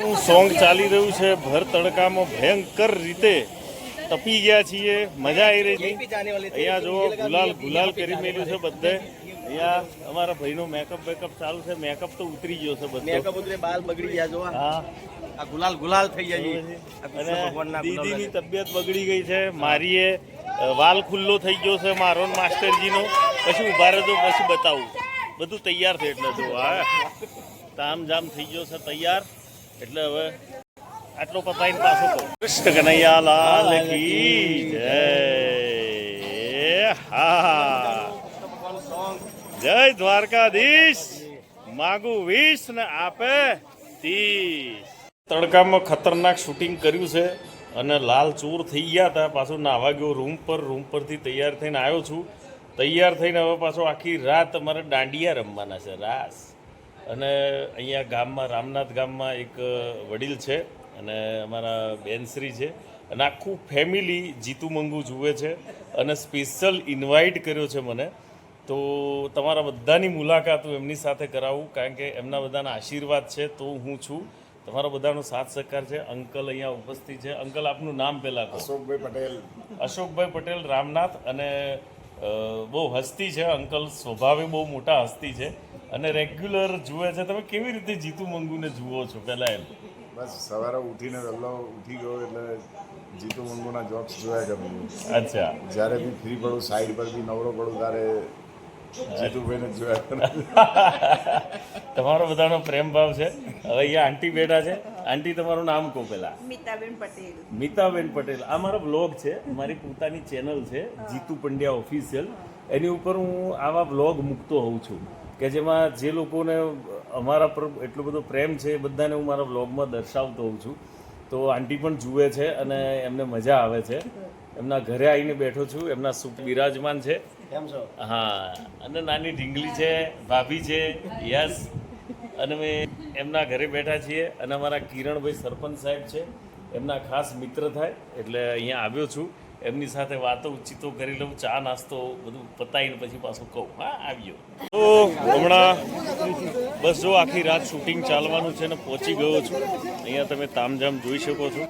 Song ચાલી રહ્યું છે ભર તડકામાં ભયંકર રીતે તપી ગયા છીએ મજા આવી રહી છે. અહીંયા જો ગુલાલ ગુલાલ કરી મેળ્યું છે બધે. અહીંયા અમારા ભાઈનો મેકઅપ બેકઅપ ચાલુ છે મેકઅપ તો ઉતરી ગયો છે બધો. મેકઅપ ઉતરે બાલ બગડી ગયા જો હા. આ ગુલાલ ગુલાલ થઈ છે. અને દીદીની તબિયત બગડી ગઈ છે. મારીએ એ વાલ ખુલ્લો થઈ ગયો છે મારો માસ્ટરજીનો. પછી ઊભા રહેજો પછી બતાવું. બધું તૈયાર છે એટલે જો હા. તામ જામ થઈ ગયો છે તૈયાર. એટલે હવે આટલો પતાઈને પાછો કહું કૃષ્ણ કનૈયા લાલ કી જય. હા. જય દ્વારકાધીશ. માગું વીસ ને આપે ત્રીસ તડકામાં ખતરનાક શૂટિંગ કર્યું છે અને લાલ ચોર થઈ ગયા હતા. પાછું નાવા ગયો રૂમ પર. રૂમ પરથી તૈયાર થઈને આવ્યો છું. તૈયાર થઈને હવે પાછો આખી રાત અમારે દાંડિયા રમવાના છે. રાસ. અને અહીંયા ગામમાં રામનાથ ગામમાં એક વડીલ છે અને અમારા બેનશ્રી છે અને આખું ફેમિલી જીતુ મંગુ જુએ છે અને સ્પેશિયલ ઇન્વાઇટ કર્યો છે મને. તો તમારા બધાની મુલાકાત હું એમની સાથે કરાવું કારણ કે એમના બધાના આશીર્વાદ છે તો હું છું. તમારા બધાનો સાથ સહકાર છે. અંકલ અહીંયા ઉપસ્થિત છે. અંકલ આપનું નામ પહેલાં અશોકભાઈ પટેલ. અશોકભાઈ પટેલ રામનાથ અને બહુ હસ્તી છે અંકલ. સ્વભાવે બહુ મોટા હસ્તી છે. અને રેગ્યુલર જુએ છે. તમે કેવી રીતે જીતુ મંગુને જુઓ છો? પહેલાં એમ. બસ સવારે ઉઠીને વહેલો ઉઠી ગયો એટલે જીતુ મંગુના જોક્સ જોયા કરું અચ્છા. જ્યારે બી ફ્રી પડું સાઈડ પર બી નવરો પડું ત્યારે જીતુભાઈને જોયા કરું. તમારો બધાનો પ્રેમ ભાવ છે. હવે અહીંયા આંટી બેઠા છે. આંટી તમારું નામ કહો પહેલાં. મીતાબેન પટેલ. મિતાબેન પટેલ. આ મારો બ્લોગ છે. મારી પોતાની ચેનલ છે જીતુ પંડ્યા ઓફિશિયલ એની ઉપર હું આવા બ્લોગ મૂકતો હોઉં છું. કે જેમાં જે લોકોને અમારા પર એટલો બધો પ્રેમ છે એ બધાને હું મારા બ્લોગમાં દર્શાવતો હોઉં છું. તો આંટી પણ જુએ છે અને એમને મજા આવે છે. એમના ઘરે આવીને બેઠો છું. એમના સુખ બિરાજમાન છે. હા અને નાની ઢીંગલી છે ભાભી છે યસ. અને મેં એમના ઘરે બેઠા છીએ અને અમારા કિરણભાઈ સરપંચ સાહેબ છે. એમના ખાસ મિત્ર થાય એટલે અહીંયા આવ્યો છું. એમની સાથે વાતો ઉચિતો કરી લઉં, ચા, નાસ્તો બધું પતાવીને પછી પાછું કહું. હા, આવ્યો. તો હમણાં બસ જો આખી રાત શૂટિંગ ચાલવાનું છે ને પહોંચી ગયો છું. અહીંયા તમે તામઝામ જોઈ શકો છો.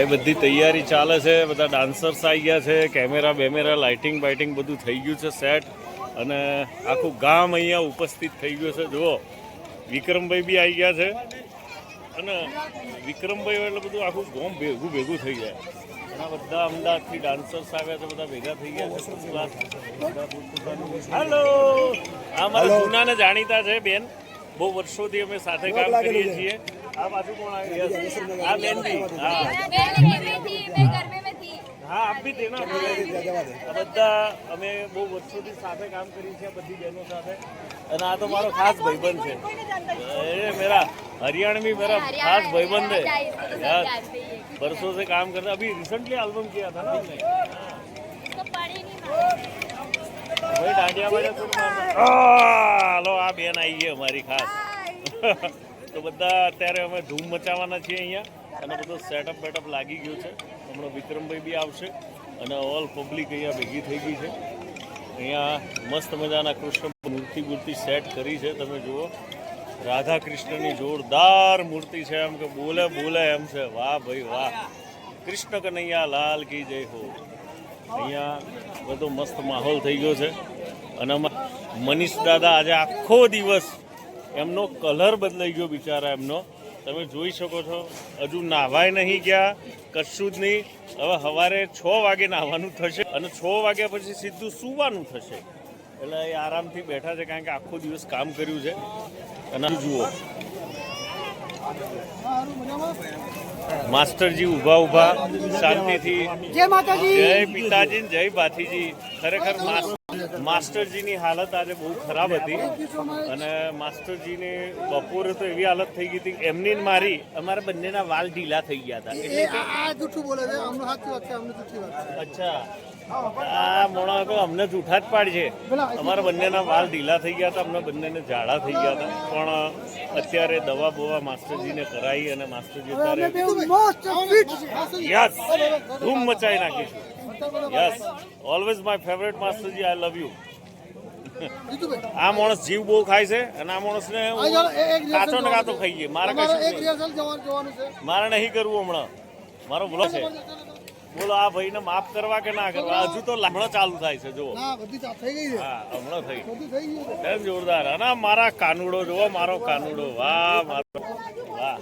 એ બધી તૈયારી ચાલે છે, બધા ડાન્સર્સ આવી ગયા છે કેમેરા બેમેરા લાઇટિંગ બાઇટિંગ બધું થઈ ગયું છે સેટ અને આખું ગામ અહીંયા ઉપસ્થિત થઈ ગયું છે. જુઓ, વિક્રમભાઈ બી આવી ગયા છે. અને વિક્રમભાઈ એટલે બધું આખું ગામ ભેગું ભેગું થઈ જાય ઘણા બધા અમદાવાદથી ડાન્સર્સ આવ્યા છે બધા ભેગા થઈ ગયા છે હેલો આ મારા જૂનાને જાણીતા છે બેન બહુ વર્ષોથી અમે સાથે કામ કરીએ છીએ આ બાજુ કોણ આવી આ બેન હા હા આપ બી તેના આ બધા અમે બહુ વર્ષોથી સાથે કામ કરીએ છીએ બધી બહેનો સાથે અને આ તો મારો ખાસ ભાઈબંધ છે એ મેરા हरियाणवी मेरा खास भाईबंद है यार बरसों से काम करता अभी रिसेंटली एल्बम किया था ना हमने तो पढ़ी नहीं मालूम। भाई डांडिया बजा तो હાલો આ બેન આવી ગઈ અમારી ખાસ તો બધા અત્યારે અમે ધૂમ મચાવવાના છીએ અહીંયા અને બધો સેટઅપ બેટઅપ લાગી ગયું છે હમણાં વિક્રમભાઈ બી આવશે અને ઓલ પબ્લિક અહીંયા ભેગી થઈ ગઈ છે. અહીંયા મસ્ત મજાના કૃષ્ણ મૂર્તિ મૂર્તિ સેટ કરી છે, તમે જુઓ. રાધા કૃષ્ણની જોરદાર મૂર્તિ છે એમ કે બોલે બોલે એમ છે. વાહ ભાઈ વાહ. કૃષ્ણ કનૈયા, લાલ કી જય હો. અહીંયા બધો મસ્ત માહોલ થઈ ગયો છે. અને મનીષ દાદા આજે આખો દિવસ એમનો કલર બદલાઈ ગયો બિચારા એમનો. તમે જોઈ શકો છો હજુ નાહવાય નહીં ગયા કશું જ નહીં. હવે સવારે છ વાગે નાહવાનું થશે અને છ વાગ્યા પછી સીધું સૂવાનું થશે. એટલે એ આરામથી બેઠા છે કારણ કે આખો દિવસ કામ કર્યું છે. અને જુઓ. માસ્ટરજી ઊભા ઊભા શાંતિથી જય માતાજી. જય પિતાજી જય ભાથીજી. ખરેખર માસ- માસ્ટરજીની હાલત આજે બહુ ખરાબ હતી. અને માસ્ટરજીની બપોરે તો એવી હાલત થઈ ગઈ હતી એમની મારી અમારા બંનેના વાલ ઢીલા થઈ ગયા હતા. એટલે બોલે છે અચ્છા. આ મોણા તો અમને જૂઠા જ પાડશે અમારા બંનેના વાલ ઢીલા થઈ ગયા હતા અમને બંનેને ઝાડા થઈ ગયા હતા. પણ અત્યારે દવા બવા માસ્ટરજીને કરાવી અને માસ્ટરજી અત્યારે યસ! ધૂમ મચાવી નાખીશું. યસ ઓલવેઝ માય ફેવરેટ માસ્ટરજી આઈ લવ યુ આ માણસ જીવ બહુ ખાય છે અને આ માણસને કાચો ને કાચો ખાઈ ગઈ મારે કશું મારે નહીં કરવું હમણાં. મારો ભૂલો છે. બોલો આ ભાઈને માફ કરવા કે ના કરવા? હજુ તો હમણાં ચાલુ થાય છે ના હા હમણાં થઈ ગયું જોરદાર. અને મારા કાનુડો જુઓ મારો કાનુડો. વાહ મારો. વાહ.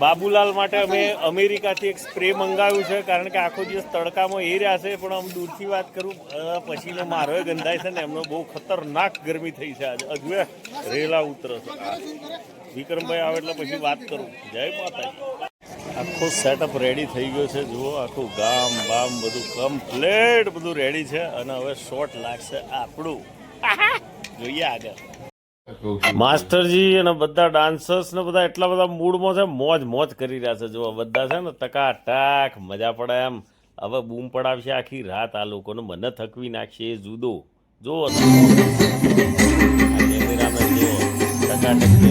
બાબુલાલ માટે અમે અમેરિકાથી એક સ્પ્રે મંગાવ્યું છે કારણ કે આખો દિવસ તડકામાં એ રહ્યા છે પણ આમ દૂરથી વાત કરું પછી પછીનો મારો ગંધાય છે ને એમનો બહુ ખતરનાક ગરમી થઈ છે આજે. હજુ રેલા ઉતરે છે. વિક્રમભાઈ આવે એટલે પછી વાત કરું. જય માતાજી. આખો સેટઅપ રેડી થઈ ગયો છે. જુઓ, આખું ગામ, બામ બધું કમ્પ્લેટ બધું રેડી છે અને હવે શોર્ટ લાગશે આપણું. જોઈએ આગળ. માસ્ટરજી અને બધા ડાન્સર્સ ને બધા એટલા બધા મૂડમાં છે, મોજ મોજ કરી રહ્યા છે. જુઓ, બધા છે ને ટકાટક, મજા પડે એમ. હવે બૂમ પડાવશે આખી રાત આ લોકોને. મને થકવી નાખશે એ જુદો. જુઓ કેમેરામાં જો ટકાટક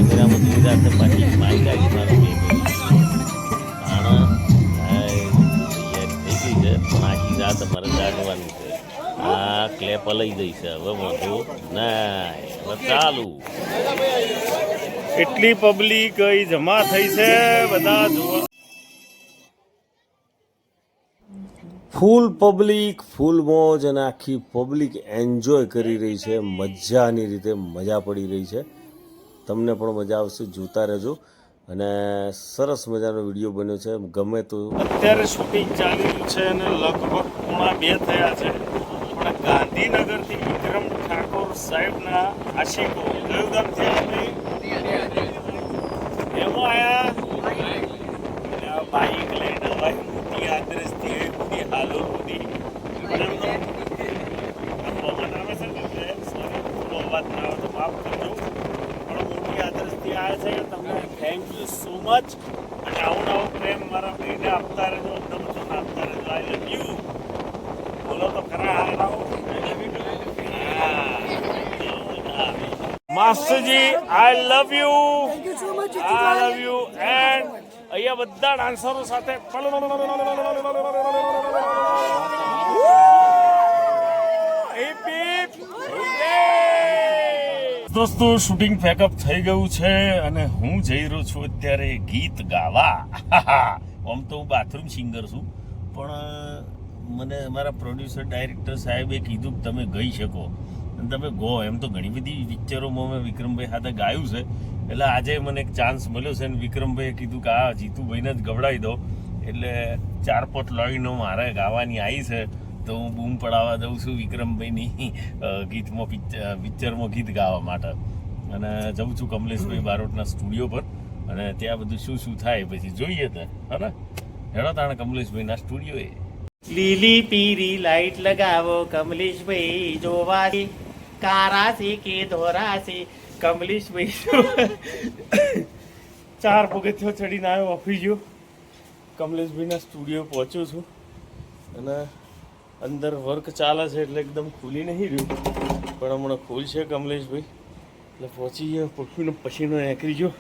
પણ આખી જાગવાનું છે. આ ક્લેપ લઈ જઈ છે હવે મોઢું. ના હવે ચાલુ. એટલી પબ્લિક જમા થઈ છે બધા જોવા. ફૂલ પબ્લિક ફૂલ મોજ અને આખી પબ્લિક એન્જોય કરી રહી છે. મજાની રીતે મજા પડી રહી છે. તમને પણ મજા આવશે જોતા રહેજો. અને સરસ મજાનો વીડિયો બન્યો છે. ગમે તો અત્યારે શૂટિંગ ચાલી રહ્યું છે અને લગભગ પોણા બે થયા છે. પણ ગાંધીનગરથી વિક્રમ ઠાકોર સાહેબના આશિકો. કયું ગામ છે એમાં બાઈક લઈને ભાઈ મોટી આદરસથી મોટી હાલો મોટી પવન આવે છે ને આવે તો માફ કરજો. પણ મોટી આદરસથી આવ્યા છે તમને થેન્ક યુ સો મચ અને આવું નવો પ્રેમ મારા ભાઈને આપતા રહેજો દમતો આપતા રહેજો. આઈ લવ યુ બોલો તો ખરા હાલ આવો માસ્ટરજી I love you I love you and અહીંયા બધા ડાન્સરો સાથે દોસ્તો શૂટિંગ પેકઅપ થઈ ગયું છે અને હું જઈ રહ્યો છું અત્યારે ગીત ગાવા. આમ તો હું બાથરૂમ સિંગર છું પણ મને મારા પ્રોડ્યુસર ડાયરેક્ટર સાહેબે કીધું કે તમે ગઈ શકો. અને તમે ગો, એમ તો ઘણી બધી પિક્ચરોમાં મેં વિક્રમભાઈ સાથે ગાયું છે. એટલે આજે મને એક ચાન્સ મળ્યો છે અને વિક્રમભાઈએ કીધું કે આ જીતુભાઈને જ ગવડાવી દો. એટલે ચાર પોટ લોહીનો મારે ગાવાની આવી છે, તો હું બૂમ પડાવવા દઉં છું વિક્રમભાઈની ગીતમાં પિક્ચર પિક્ચરમાં ગીત ગાવા માટે. અને જઉં છું કમલેશભાઈ બારોટના સ્ટુડિયો પર. અને ત્યાં બધું શું શું થાય પછી જોઈએ તો, હે હેડો તાણે કમલેશભાઈના સ્ટુડિયોએ. લીલી પીરી લાઈટ લગાવો કમલેશભાઈ જોવાથી કારાસી કે ધોરાસી કમલેશભાઈ ચાર પગથિયો ચડીને આવ્યો ઓફિસ ગયો કમલેશભાઈના સ્ટુડિયો પહોંચ્યો છું. અને અંદર વર્ક ચાલે છે એટલે એકદમ ખુલી નહીં રહ્યું. પણ હમણાં ખુલશે કમલેશભાઈ. એટલે પહોંચી ગયો પક્ષીનો પછીનો નીકળી ગયો.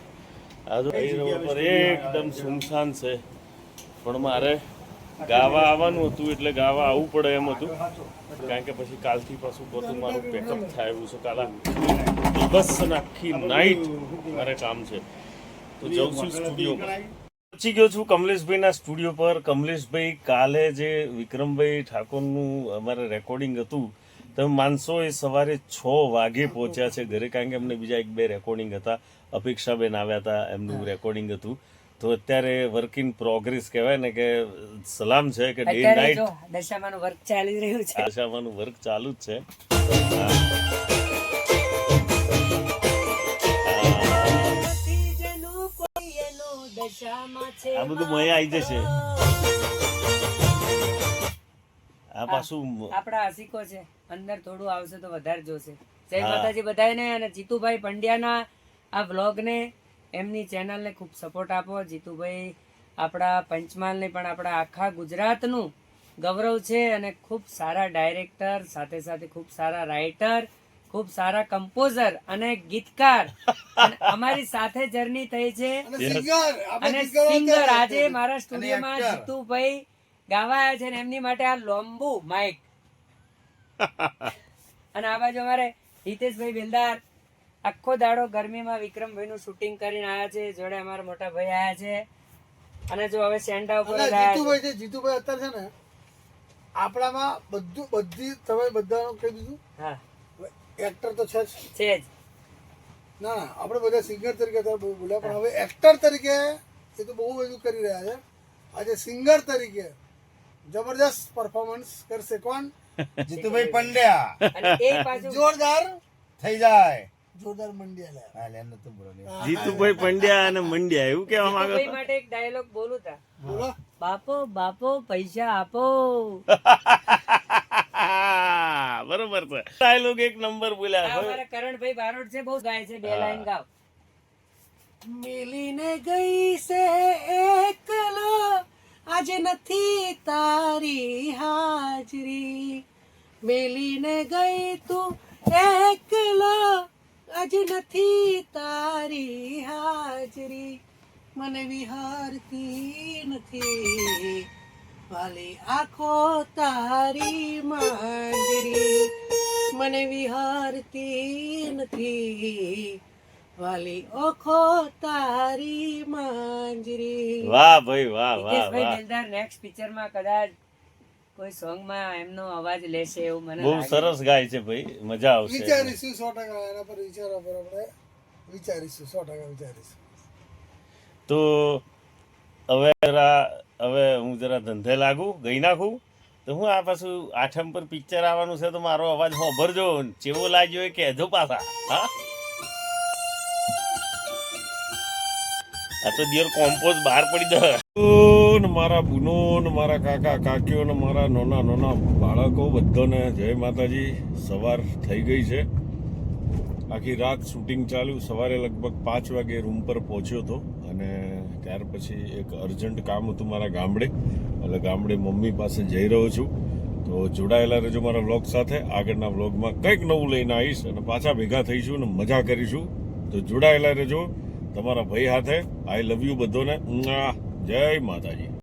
આ તો એકદમ સુમસાન છે. પણ મારે ગાવા આવવાનું હતું એટલે ગાવા આવવું પડે એમ હતું. કારણ કે પછી કાલથી પાછું બધું મારું પેકઅપ થાય એવું છે કાલ. બસ આખી નાઇટ મારે કામ છે. તો જઉં છું સ્ટુડિયોમાં પહોંચી ગયો છું કમલેશભાઈના સ્ટુડિયો પર. કમલેશભાઈ કાલે જે વિક્રમભાઈ ઠાકોરનું અમારે રેકોર્ડિંગ હતું, તમે માનશો એ સવારે છ વાગે પહોંચ્યા છે ઘરે, કારણ કે અમને બીજા એક બે રેકોર્ડિંગ હતા. અપેક્ષાબેન આવ્યા હતા, એમનું રેકોર્ડિંગ હતું. તો અત્યારે વર્ક ઇન પ્રોગ્રેસ કહેવાય ને કે સલામ છે કે ડે નાઈટ દશામાનું વર્ક ચાલી રહ્યું છે. દશામાનું વર્ક ચાલુ જ છે. આ બધું મય આવી જશે. આ પાછું આપણા આશિકો છે. અંદર થોડું આવશે તો વધારે જોશે. જય માતાજી બધાને અને જીતુભાઈ પંડ્યાના આ વ્લોગને એમની ચેનલને ખૂબ સપોર્ટ આપો. જીતુભાઈ આપણા પંચમહાલને પણ આપણા આખા ગુજરાતનું ગૌરવ છે અને ખૂબ સારા ડાયરેક્ટર સાથે સાથે ખૂબ સારા રાઇટર ખૂબ સારા કમ્પોઝર અને ગીતકાર. અમારી સાથે જર્ની થઈ છે. અને સિંગર આજે મારા સ્ટુડિયોમાં જીતુભાઈ ગાવા આવ્યા છે ને એમની માટે આ લોંબુ માઇક અને આ બાજુ અમારે હિતેશભાઈ બેલદાર આખો દાડો ગરમીમાં વિક્રમભાઈનું શૂટિંગ કરીને આવ્યા છે જોડે અમારા મોટા ભાઈ આવ્યા છે. અને જો હવે સેન્ટા ઉપર. જીતુભાઈ છે. જીતુભાઈ અત્યારે છે ને આપણામાં બધું બધી તમે બધાનું કહી દીધું? હા. એક્ટર તો છે જ. છે જ. ના ના આપણે બધા સિંગર તરીકે અત્યારે બહુ બોલ્યા પણ હવે એક્ટર તરીકે એ તો બહુ બધું કરી રહ્યા છે. આજે સિંગર તરીકે જબરદસ્ત પરફોર્મન્સ કરશે કોણ? જીતુભાઈ પંડ્યા. જોરદાર થઈ જાય. જોરદાર મંડ્યા તો બોલો જીતુભાઈ પંડ્યા અને મંડ્યા એવું કેવા માંગો માટે એક ડાયલોગ બોલું તા. બોલો. બાપો બાપો પૈસા આપો. બરોબર છે. ડાયલોગ એક નંબર બોલ્યા છે. અમારા કરણભાઈ બારોટ છે બહુ ગાય છે બે લાઈન ગાવ મિલીને ગઈ છે એકલો આજે નથી તારી હાજરી. મિલીને ગઈ તું એકલો આજે નથી તારી હાજરી. મને વિહારતી નથી વાલી આખો તારી માંજરી મને વિહારતી નથી વાલી ઓખો તારી માંજરી વાહ ભાઈ વાહ વાહ નેક્સ્ટ પિક્ચરમાં કદાચ કોઈ સોંગમાં એમનો અવાજ લેશે એવું મને બહુ સરસ ગાય છે ભાઈ મજા આવશે. વિચારીશું સો ટકા એના પર વિચારો પર આપણે વિચારીશું સો ટકા વિચારીશું. તો હવે હવે હું જરા ધંધે લાગુ ગઈ નાખું. તો હું આ પાછું આઠમ પર પિક્ચર આવવાનું છે તો મારો અવાજ હોભરજો ચેવો લાગ્યો એ કહેજો પાછા હા? આ તો દિયર કોમ્પોઝ બહાર પડી દે ને મારા બુનો ને મારા કાકા, કાકીઓ ને મારા નાના નાના બાળકો બધાને જય માતાજી. સવાર થઈ ગઈ છે. આખી રાત શૂટિંગ ચાલ્યું. સવારે લગભગ પાંચ વાગે રૂમ પર પહોંચ્યો હતો અને ત્યાર પછી એક અર્જન્ટ કામ હતું મારા ગામડે. એટલે ગામડે મમ્મી પાસે જઈ રહ્યો છું. તો જોડાયેલા રહેજો મારા વ્લોગ સાથે. આગળના વ્લોગમાં કંઈક નવું લઈને આવીશ અને પાછા ભેગા થઈશું અને મજા કરીશું. તો જોડાયેલા રહેજો તમારા ભાઈ હાથે. આઈ લવ યુ બધોને. જય માતાજી